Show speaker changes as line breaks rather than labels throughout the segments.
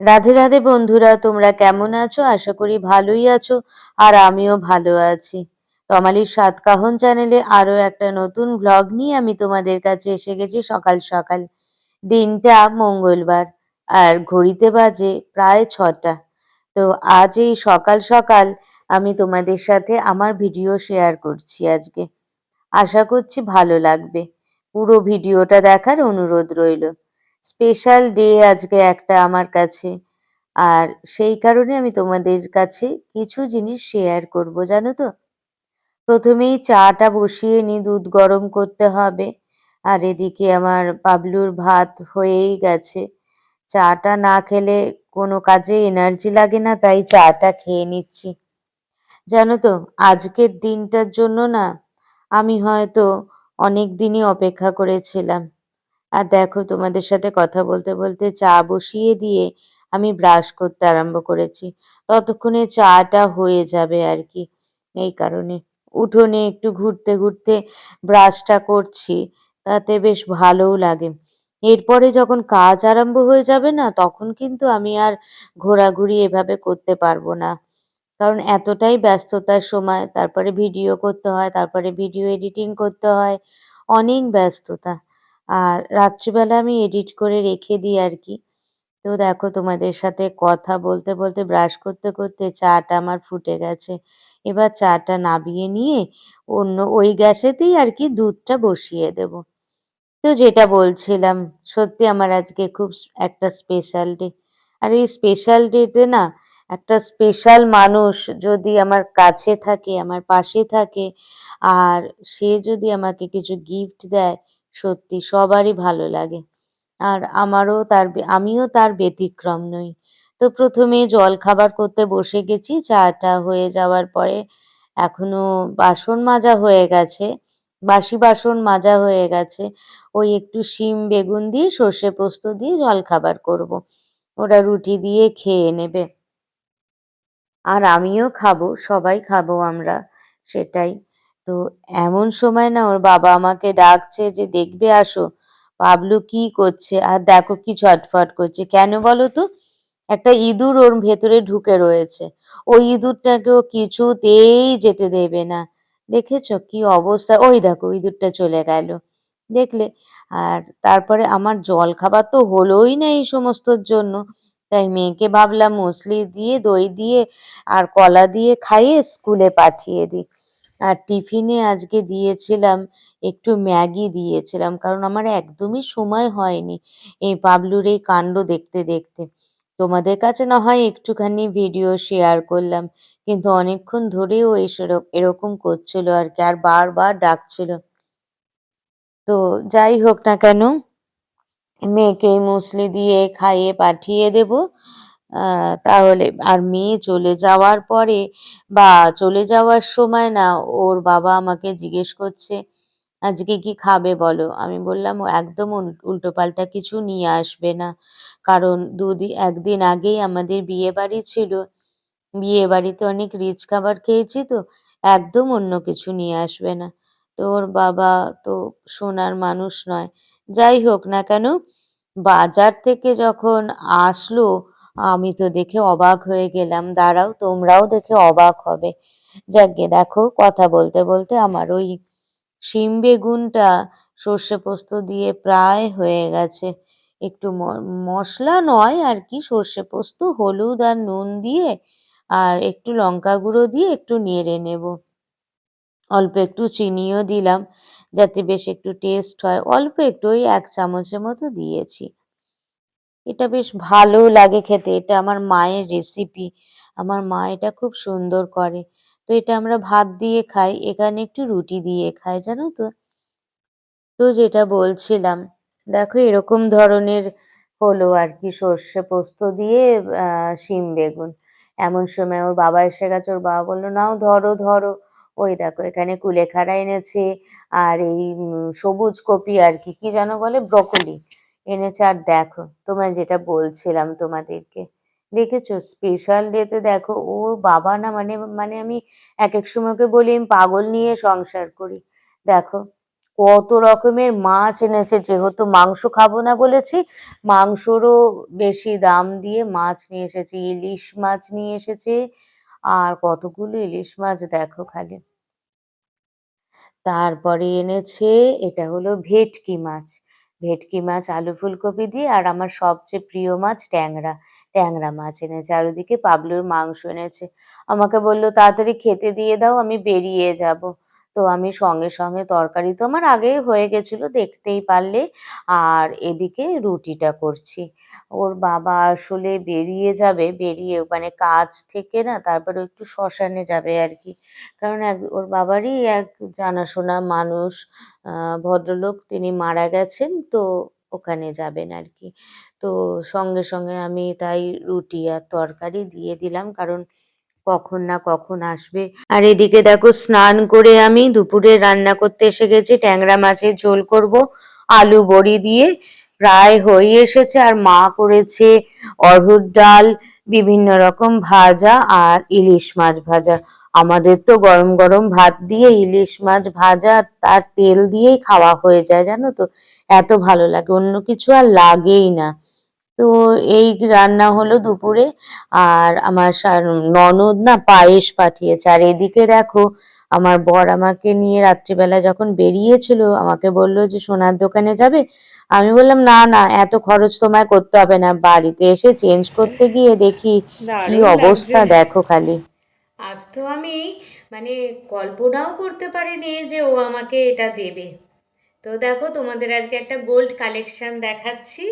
রাধে রাধে বন্ধুরা, তোমরা কেমন আছো? আশা করি ভালোই আছো আর আমিও ভালো আছি। তমালির সাতকাহন চ্যানেলে আরও একটা নতুন ব্লগ নিয়ে আমি তোমাদের কাছে এসে গেছি সকাল সকাল। দিনটা মঙ্গলবার আর ঘড়িতে বাজে প্রায় ছটা। তো আজ এই সকাল সকাল আমি তোমাদের সাথে আমার ভিডিও শেয়ার করছি আজকে। আশা করছি ভালো লাগবে। পুরো ভিডিওটা দেখার অনুরোধ রইল। স্পেশাল ডে আজকে একটা আমার কাছে। আর সেই কারণে আমি তোমাদের কাছে কিছু জিনিস শেয়ার করব, জানো তো? প্রথমেই চাটা বসিয়ে নিই দুধ গরম করতে হবে। আর এদিকে আমার পাবলুর ভাত হয়েই গেছে। চাটা না খেলে কোনো কাজে এনার্জি লাগে না, তাই চাটা খেয়ে নিচ্ছি। জানো তো, আজকের দিনটার জন্য না, আমি হয়তো অনেক দিনই অপেক্ষা করেছিলাম। আর দেখো তোমাদের সাথে কথা বলতে বলতে চা বসিয়ে দিয়ে আমি ব্রাশ করতে আরম্ভ করেছি। ততক্ষণে চাটা হয়ে যাবে আর কি। এই কারণে উঠোনে একটু ঘুরতে ঘুরতে ব্রাশটা করছি, তাতে বেশ ভালোও লাগে। এরপরে যখন কাজ আরম্ভ হয়ে যাবে না, তখন কিন্তু আমি আর ঘোরাঘুরি এভাবে করতে পারব না। কারণ এতটাই ব্যস্ততার সময়, তারপরে ভিডিও করতে হয়, তারপরে ভিডিও এডিটিং করতে হয়, অনেক ব্যস্ততা। আর রাত্রিবেলা আমি এডিট করে রেখে দিই আর কি। তো দেখো তোমাদের সাথে কথা বলতে বলতে ব্রাশ করতে করতে চাটা আমার ফুটে গেছে। এবার চাটা নাবিয়ে নিয়ে অন্য ওই গ্যাসেতেই আর কি দুধটা বসিয়ে দেব। তো যেটা বলছিলাম, সত্যি আমার আজকে খুব একটা স্পেশাল ডে আর এই স্পেশাল ডেতে না একটা স্পেশাল মানুষ যদি আমার কাছে থাকে, আমার পাশে থাকে, আর সে যদি আমাকে কিছু গিফট দেয় সত্যি সবারই ভালো লাগে। আর আমারও তার আমিও তার ব্যতিক্রম নই। তো প্রথমে জল খাবার করতে বসে গেছি, চাটা হয়ে যাওয়ার পরে এখনও বাসন মাজা হয়ে গেছে, বাসি বাসন মাজা হয়ে গেছে। ওই একটু শিম, বেগুন দিয়ে, সর্ষে পোস্ত দিয়ে জল খাবার করব। ওরা রুটি দিয়ে খেয়ে নেবে। আর আমিও খাব, সবাই খাব আমরা, সেটাই। তো এমন সময় না ওর বাবা আমাকে ডাকছে যে, দেখবে, আসো। পাবলু কি করছে? আর দেখো কি ছটফট করছে। কেন বলো তো? একটা ইঁদুর ওর ভেতরে ঢুকে রয়েছে। ওই ইঁদুরটাকেও কিছুতেই যেতে দেবে না। দেখেছ কি অবস্থা? ওই দেখো, ইঁদুরটা চলে গেল। দেখলে? আর তারপরে আমার জল খাবার তো হলোই না এই সমস্তর জন্য। তাই মেয়েকে ভাবলাম, মুসলি দিয়ে, দই দিয়ে আর কলা দিয়ে খাইয়ে স্কুলে পাঠিয়ে দিই। আর টিফিনে আজকে দিয়েছিলাম একটু ম্যাগি দিয়েছিলাম, কারণ আমার একদমই সময় হয়নি এই পাবলুর এই কাণ্ড দেখতে দেখতে। তোমাদের কাছে না হয় একটুখানি ভিডিও শেয়ার করলাম, কিন্তু অনেকক্ষণ ধরেও এরকম করছিল আর কি, আর বারবার ডাকছিল। তো যাই হোক না কেন, মেয়েকে মুসলি দিয়ে খাইয়ে পাঠিয়ে দেব। তাহলে আর মেয়ে চলে যাওয়ার পরে বা চলে যাওয়ার সময় না ওর বাবা আমাকে জিজ্ঞেস করছে, আজকে কি খাবে বলো? আমি বললাম একদম উল্টো পাল্টা কিছু নিয়ে আসবে না। কারণ দুদিন একদিন আগেই আমাদের বিয়ে বাড়ি ছিল, বিয়ে বাড়িতে অনেক রিচ খাবার খেয়েছি তো, একদম অন্য কিছু নিয়ে আসবে না। তো ওর বাবা তো সোনার মানুষ নয়। যাই হোক না কেন, বাজার থেকে যখন আসলো আমি তো দেখে অবাক হয়ে গেলাম। দাঁড়াও, তোমরাও দেখে অবাক হবে। যাকে দেখো, কথা বলতে বলতে আমার ওই শিম বেগুনটা সর্ষে পোস্ত দিয়ে প্রায় হয়ে গেছে। একটু মশলা নয় আর কি, সর্ষে পোস্ত, হলুদ আর নুন দিয়ে আর একটু লঙ্কা গুঁড়ো দিয়ে একটু নেড়ে নেব। অল্প একটু চিনিও দিলাম, যাতে বেশ একটু টেস্ট হয়। অল্প একটু, ওই এক চামচের মতো দিয়েছি। এটা বেশ ভালো লাগে খেতে। এটা আমার মায়ের রেসিপি আমার মা এটা খুব সুন্দর করে। তো এটা আমরা ভাত দিয়ে খাই, এখানে একটু রুটি দিয়ে খাই, জানো তো? তো যেটা বলছিলাম, দেখো এরকম ধরনের হলো আর কি, সর্ষে পোস্ত দিয়ে শিম বেগুন। এমন সময় ওর বাবা এসে গেছে, ওর বাবা বলল, নাও ধরো ধরো। ওই দেখো, এখানে কুলেখাড়া এনেছে আর এই সবুজ কপি আর কি কি যেন বলে, ব্রকলি। এনেছে আর দেখো, তোমায় যেটা বলছিলাম তোমাদেরকে। দেখেছ? স্পেশাল ডেতে দেখো, ওর বাবা না মানে মানে আমি এক এক সময় ওকে বলি, আমি পাগল নিয়ে সংসার করি। দেখো, কত রকমের মাছ এনেছে, যেহেতু মাংস খাব না বলেছি, মাংসরও বেশি দাম দিয়ে মাছ নিয়ে এসেছে, ইলিশ মাছ নিয়ে এসেছে, আর কতগুলো ইলিশ মাছ দেখো খালি। তারপরে এনেছে, এটা হলো ভেটকি মাছ। ভেটকি মাছ, আলু ফুলকপি দিয়ে আর আমার সবচেয়ে প্রিয় মাছ ট্যাংরা ট্যাংরা মাছ এনেছে। আর ওদিকে পাবলুর মাংস এনেছে। আমাকে বলল, তাড়াতাড়ি খেতে দিয়ে দাও, আমি বেরিয়ে যাব। তো আমি সঙ্গে সঙ্গে তরকারি তো আমার আগেই হয়ে গেছিল, দেখতেই পারলে। আর এদিকে রুটিটা করছি। ওর বাবা আসলে বেরিয়ে যাবে, বেরিয়ে মানে কাজ থেকে না, তারপরে একটু শ্মশানে যাবে আর কি। কারণ এক, ওর বাবারই এক জানাশোনা মানুষ ভদ্রলোক, তিনি মারা গেছেন, তো ওখানে যাবেন আর কি। তো সঙ্গে সঙ্গে আমি তাই রুটি আর তরকারি দিয়ে দিলাম, কারণ কখন না কখন আসবে। আর এদিকে দেখো স্নান করে আমি দুপুরে রান্না করতে এসে গেছি। ট্যাংরা মাছের ঝোল করব, আলু বড়ি দিয়ে। প্রায় হয়ে এসেছে আর মা করেছে অরহর ডাল, বিভিন্ন রকম ভাজা আর ইলিশ মাছ ভাজা। আমাদের তো গরম গরম ভাত দিয়ে ইলিশ মাছ ভাজা তার তেল দিয়েই খাওয়া হয়ে যায়, জানো তো? এত ভালো লাগে, অন্য কিছু আর লাগেই না। তো এই রান্না হলো দুপুরে আর আমার ননদ না পায়েস পাঠিয়েছে। আর এদিকে দেখো আমার বর আমাকে নিয়ে রাত্রিবেলা যখন বেরিয়েছিল আমাকে বলল যে সোনার দোকানে যাবে? আমি বললাম না না এত খরচ তোমায় করতে হবে না। বাড়িতে এসে চেঞ্জ করতে গিয়ে দেখি কি অবস্থা দেখো খালি।
আজ তো আমি মানে কল্পনাও করতে পারিনি যে ও আমাকে এটা দেবে। তো দেখো তোমাদের আজকে একটা গোল্ড কালেকশন দেখাচ্ছি।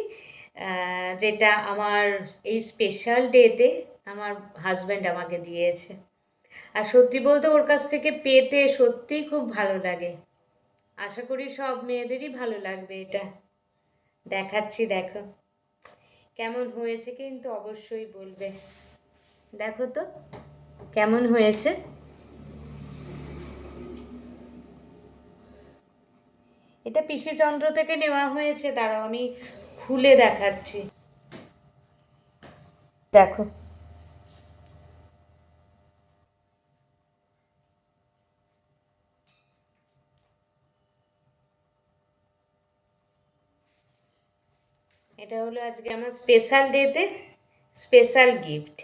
যেটা আমার এই স্পেশাল ডেতে আমার হাজব্যান্ড আমাকে দিয়েছে। আর সত্যি বলতে ওর কাছ থেকে পেতে সত্যিই খুব ভালো লাগে। আশা করি সব মেয়েদেরই ভালো লাগবে এটা। দেখাচ্ছি, দেখো। কেমন হয়েছে কিন্তু অবশ্যই বলবে। দেখো তো, কেমন হয়েছে? এটা পিসিচন্দ্র থেকে নেওয়া হয়েছে, দাঁড়াও আমি খুলে দেখাচ্ছি। দেখো। এটা হলো আজকে আমার স্পেশাল ডেতে স্পেশাল গিফট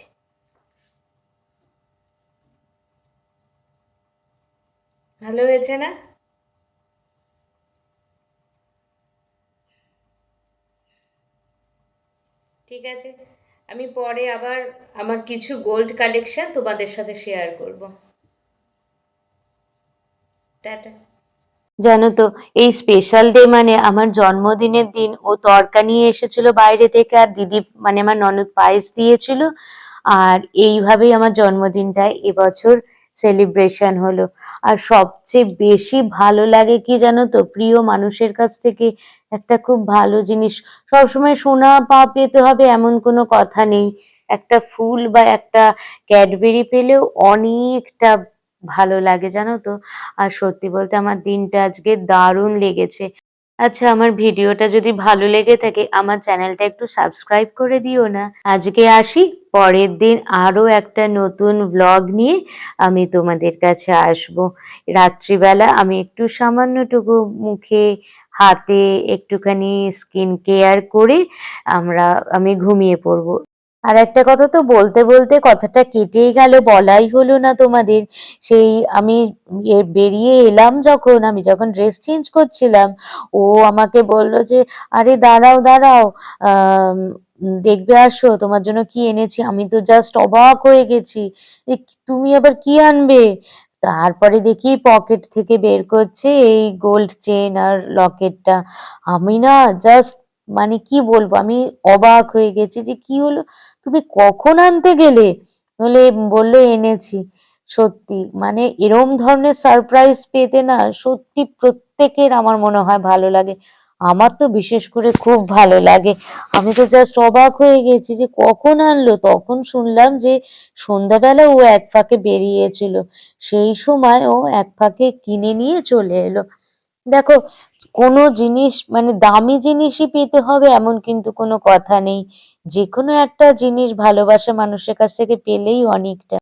ভালো হয়েছে না? ঠিক আছে? আমি পরে আবার আমার কিছু গোল্ড কালেকশন তোমাদের সাথে শেয়ার করব। টাটা।
জানো তো, এই স্পেশাল ডে মানে আমার জন্মদিনের দিন ও তরকা নিয়ে এসেছিল বাইরে থেকে আর দিদি মানে আমার ননদ পায়েস দিয়েছিল। আর এইভাবেই আমার জন্মদিনটা এবছর সেলিব্রেশন হলো। আর সবচেয়ে বেশি ভালো লাগে কি জানো তো? প্রিয় মানুষের কাছ থেকে একটা খুব ভালো জিনিস। সবসময় সোনা পা পেতে হবে এমন কোনো কথা নেই। একটা ফুল বা একটা ক্যাডবেরি পেলেও অনেকটা ভালো লাগে জানো তো? আর সত্যি বলতে আমার দিনটা আজকে দারুণ লেগেছে। আচ্ছা আমার ভিডিওটা যদি ভালো লেগে থাকে, আমার চ্যানেলটা একটু সাবস্ক্রাইব করে দিও না। আজকে আসি, পরের দিন আরও একটা নতুন ব্লগ নিয়ে আমি তোমাদের কাছে আসব। রাত্রিবেলা আমি একটু সামান্যটুকু মুখে, হাতে একটুখানি স্কিন কেয়ার করে আমরা, আমি ঘুমিয়ে পড়ব। আর একটা কথা তো বলতে বলতে কথাটা কেটেই গেল, বলাই হলো না তোমাদের। সেই আমি বেরিয়ে এলাম যখন, আমি যখন ড্রেস চেঞ্জ করছিলাম, ও আমাকে বলল যে, আরে দাঁড়াও দাঁড়াও দেখবে আসো, তোমার জন্য কি এনেছি? আমি তো জাস্ট অবাক হয়ে গেছি। তুমি আবার কি আনবে? তারপরে দেখি পকেট থেকে বের করছে এই গোল্ড চেন আর লকেটটা আমি না জাস্ট মানে কি বলব? আমি অবাক হয়ে গেছি যে কি হলো? তুমি কখন আনতে গেলে? বলে, বলল, এনেছি। সত্যি মানে এরম ধরনের সারপ্রাইজ পেতে না সত্যি প্রত্যেকের আমার মনে হয় ভালো লাগে। আমার তো বিশেষ করে খুব ভালো লাগে। আমি তো জাস্ট অবাক হয়ে গেছি যে কখন আনলো? তখন শুনলাম যে সন্ধ্যাবেলা ও এক ফাঁকে বেরিয়েছিল। সেই সময় ও এক ফাঁকে কিনে নিয়ে চলে এলো। দেখো কোনো জিনিস মানে দামি জিনিসই পেতে হবে এমন কিন্তু কোনো কথা নেই। যে কোনো একটা জিনিস ভালোবাসা মানুষের কাছ থেকে পেলেই অনেকটা।